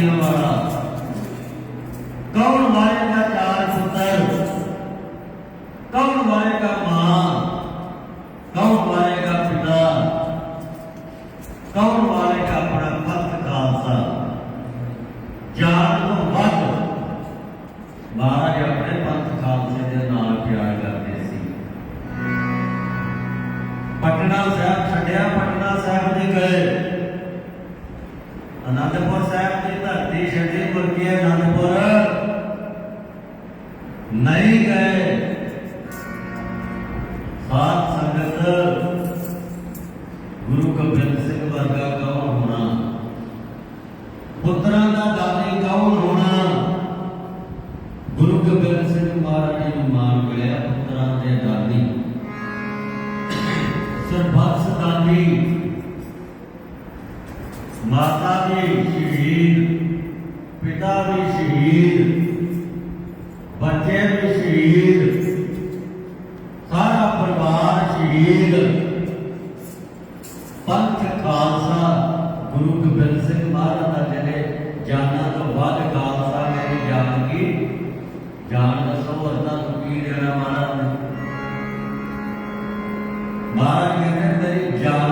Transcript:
ਪੀਣ ਵਾਲਾ। ਕੌਣ ਮਾਰੇਗਾ ਚਾਰ ਪੁੱਤਰ? ਕੌਣ ਮਾਰੇਗਾ ਮਾਂ? ਕੌਣ ਮਾਰੇਗਾ ਪਿਤਾ? ਕੌਣ ਮਾਰੇਗਾ ਆਪਣਾ ਪੰਥ ਖਾਲਸਾ? ਜਾਨ ਤੋਂ ਵੱਧ ਮਹਾਰਾਜ ਆਪਣੇ ਪੰਥ ਖਾਲਸੇ ਦੇ ਨਾਲ ਪਿਆਰ ਕਰਦੇ ਸੀ। ਪਟਨਾ ਸਾਹਿਬ ਛੱਡਿਆ, ਪਟਨਾ ਸਾਹਿਬ ਅਨੰਦਪੁਰ ਸਾਹਿਬ ਦੀ ਧਰਤੀ ਛੱਡੀ ਮੁਰਗੀ ਅਨੰਦਪੁਰ ਨਹੀਂ ਗਏ। ਸਾਧ ਸੰਗਤ, ਗੁਰੂ ਗੋਬਿੰਦ ਸਿੰਘ ਵਰਗਾ ਕੌਣ ਹੋਣਾ? ਪੁੱਤਰਾਂ ਦਾ ਦਾਨੀ ਕੌਣ ਹੋਣਾ? ਗੁਰੂ ਗੋਬਿੰਦ ਸਿੰਘ ਮਹਾਰਾਜ ਨੂੰ ਮਾਨ ਮਿਲਿਆ ਪੁੱਤਰਾਂ ਦੇ ਦਾਨੀ। ਸਰਬੱਤ ਦਾਨੀ। ਵੀ ਸ਼ਹੀਦ, ਪਿਤਾ ਵੀ ਸ਼ਹੀਦ ਬੱਚੇ ਵੀ ਸ਼ਹੀਦ, ਸਾਰਾ ਪਰਿਵਾਰ ਸ਼ਹੀਦ। ਪੰਥ ਖਾਲਸਾ, ਗੁਰੂ ਗੋਬਿੰਦ ਸਿੰਘ ਮਹਾਰਾਜ ਦਾ ਜਿਹੜੇ ਜਾਨਾਂ ਤੋਂ ਵੱਧ ਖਾਲਸਾ ਮੇਰੀ ਜਾਨ ਕੀ ਜਾਨ ਦੱਸੋ ਅਰਦਾਂ ਨੂੰ ਕੀ ਦੇਣਾ ਮਹਾਰਾਜ ਨੇ? ਮਹਾਰਾਜ ਕਹਿੰਦੇ ਮੇਰੀ ਜਾਨ